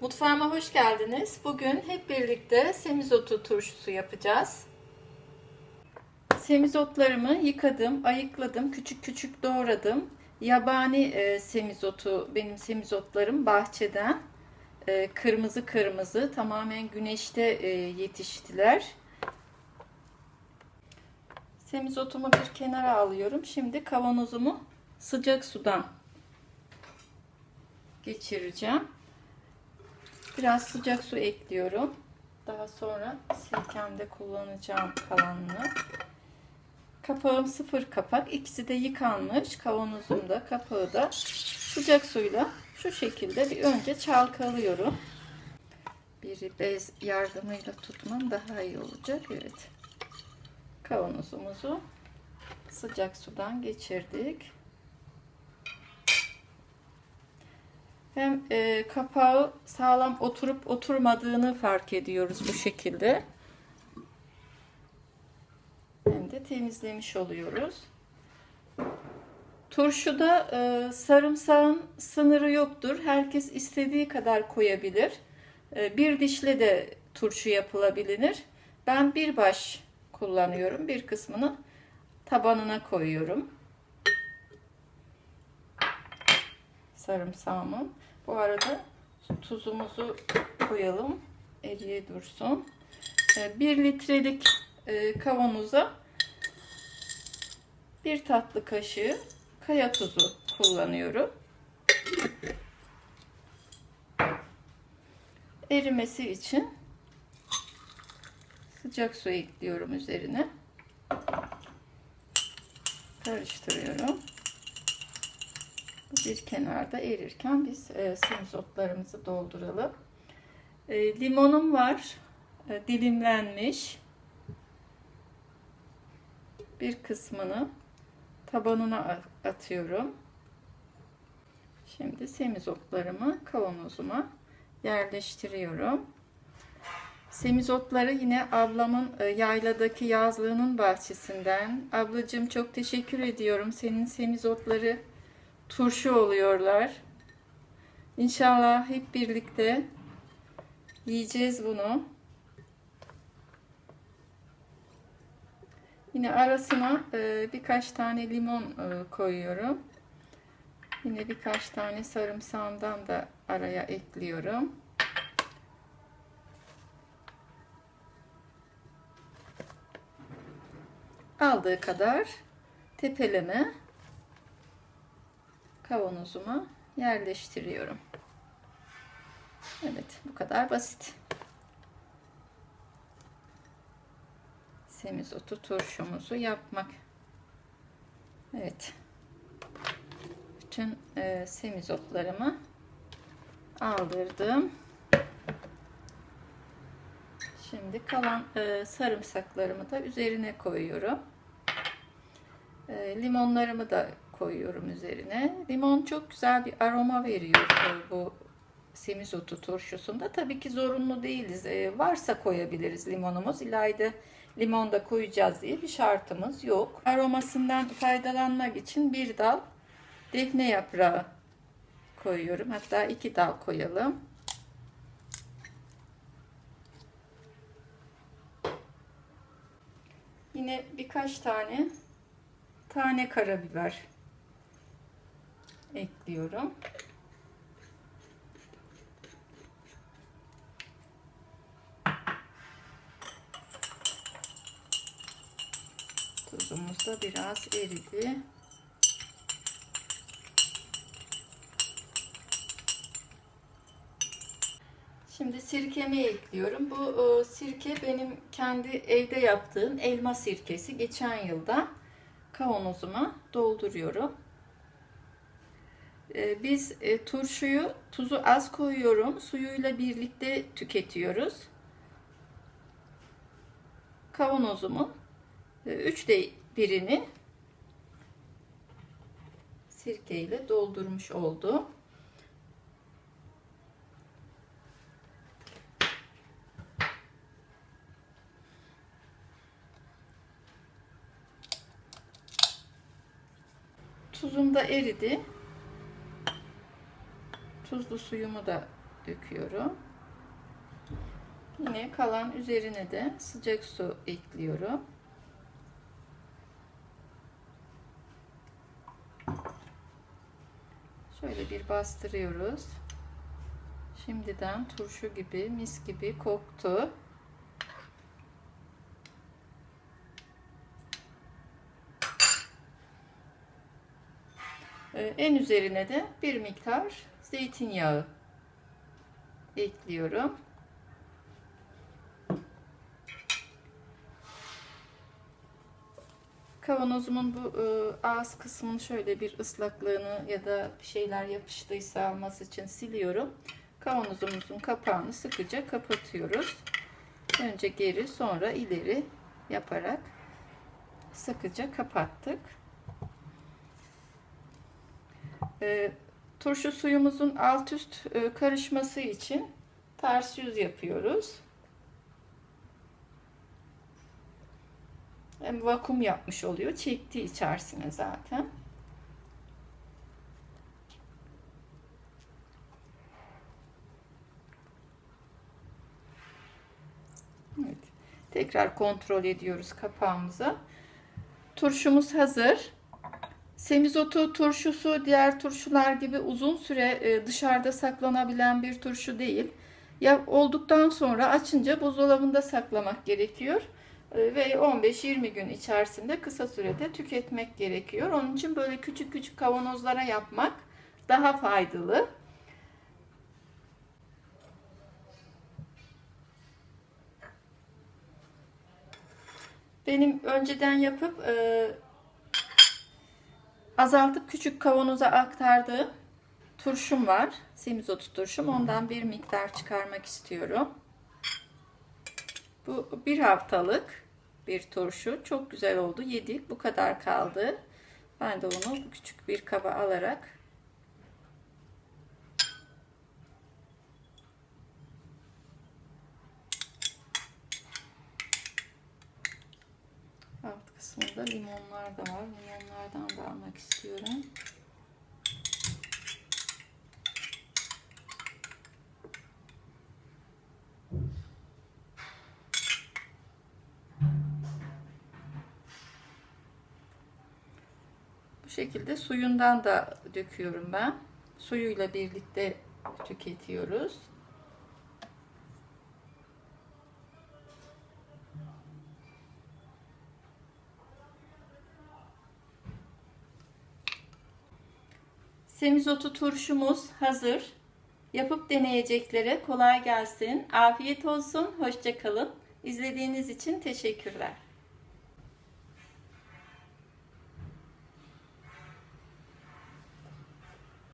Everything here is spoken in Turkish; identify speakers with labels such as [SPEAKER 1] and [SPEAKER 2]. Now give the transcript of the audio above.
[SPEAKER 1] Mutfağıma hoş geldiniz. Bugün hep birlikte semizotu turşusu yapacağız. Semizotlarımı yıkadım, ayıkladım, küçük küçük doğradım. Yabani e, semizotu, benim semizotlarım bahçeden. E, kırmızı kırmızı, tamamen güneşte e, yetiştiler. Semizotumu bir kenara alıyorum. Şimdi kavanozumu sıcak sudan geçireceğim. Biraz sıcak su ekliyorum. Daha sonra sirkemde kullanacağım kalanını. Kapağım sıfır kapak. İkisi de yıkanmış. Kavanozum da kapağı da sıcak suyla şu şekilde bir önce çalkalıyorum. Bir bez yardımıyla tutmam daha iyi olacak. Evet. Kavanozumuzu sıcak sudan geçirdik. Hem e, kapağı sağlam oturup oturmadığını fark ediyoruz bu şekilde. Hem de temizlemiş oluyoruz. Turşuda e, sarımsağın sınırı yoktur. Herkes istediği kadar koyabilir. E, bir dişle de turşu yapılabilir. Ben bir baş kullanıyorum. Bir kısmını tabanına koyuyorum. Sarımsağımın. Bu arada tuzumuzu koyalım. Eriye dursun. 1 litrelik kavanoza bir tatlı kaşığı kaya tuzu kullanıyorum. Erimesi için sıcak su ekliyorum üzerine. Karıştırıyorum. Bir kenarda erirken biz e, semizotlarımızı dolduralım. E, limonum var. E, dilimlenmiş. Bir kısmını tabanına atıyorum. Şimdi semizotlarımı kavanozuma yerleştiriyorum. Semizotları yine ablamın e, yayladaki yazlığının bahçesinden. Ablacığım çok teşekkür ediyorum. Senin semizotları turşu oluyorlar. İnşallah hep birlikte yiyeceğiz bunu. Yine arasına e, birkaç tane limon e, koyuyorum. Yine birkaç tane sarımsağımdan da araya ekliyorum. Aldığı kadar tepeleme kavanozuma yerleştiriyorum. Evet bu kadar basit. Semizotu turşumuzu yapmak. Evet. Bütün e, semizotlarımı aldırdım. Şimdi kalan e, sarımsaklarımı da üzerine koyuyorum. E, limonlarımı da koyuyorum üzerine. Limon çok güzel bir aroma veriyor bu semizotu turşusunda. Tabii ki zorunlu değiliz. Ee, varsa koyabiliriz limonumuz. İlayda limon da koyacağız diye bir şartımız yok. Aromasından faydalanmak için bir dal defne yaprağı koyuyorum. Hatta iki dal koyalım. Yine birkaç tane tane karabiber ekliyorum. Tuzumuz da biraz eridi. Şimdi sirkemi ekliyorum. Bu e, sirke benim kendi evde yaptığım elma sirkesi. Geçen yılda kavanozuma dolduruyorum. E, biz e, turşuyu tuzu az koyuyorum. Suyuyla birlikte tüketiyoruz. Kavanozumun e, üçte birini sirkeyle doldurmuş oldum. Tuzum da eridi. Tuzlu suyumu da döküyorum. Yine kalan üzerine de sıcak su ekliyorum. Şöyle bir bastırıyoruz. Şimdiden turşu gibi, mis gibi koktu. Ee, En üzerine de bir miktar zeytinyağı ekliyorum. Kavanozumun bu e, ağız kısmını şöyle bir ıslaklığını ya da bir şeyler yapıştıysa alması için siliyorum. Kavanozumuzun kapağını sıkıca kapatıyoruz. Önce geri sonra ileri yaparak sıkıca kapattık. E, turşu suyumuzun alt üst e, karışması için ters yüz yapıyoruz. Hem vakum yapmış oluyor. Çekti içerisine zaten. Evet. Tekrar kontrol ediyoruz kapağımızı. Turşumuz hazır. Semizotu turşusu diğer turşular gibi uzun süre e, dışarıda saklanabilen bir turşu değil. Ya olduktan sonra açınca buzdolabında saklamak gerekiyor E, ve 15-20 gün içerisinde kısa sürede tüketmek gerekiyor. Onun için böyle küçük küçük kavanozlara yapmak daha faydalı. Benim önceden yapıp e, azaltıp küçük kavanoza aktardığım turşum var. Semizotu turşum. Ondan bir miktar çıkarmak istiyorum. Bu bir haftalık bir turşu. Çok güzel oldu. Yedik. Bu kadar kaldı. Ben de onu küçük bir kaba alarak kısmında limonlar da var. Limonlardan da almak istiyorum. Bu şekilde suyundan da döküyorum ben. Suyuyla birlikte tüketiyoruz. Semizotu turşumuz hazır. Yapıp deneyeceklere kolay gelsin. Afiyet olsun. Hoşça kalın. İzlediğiniz için teşekkürler.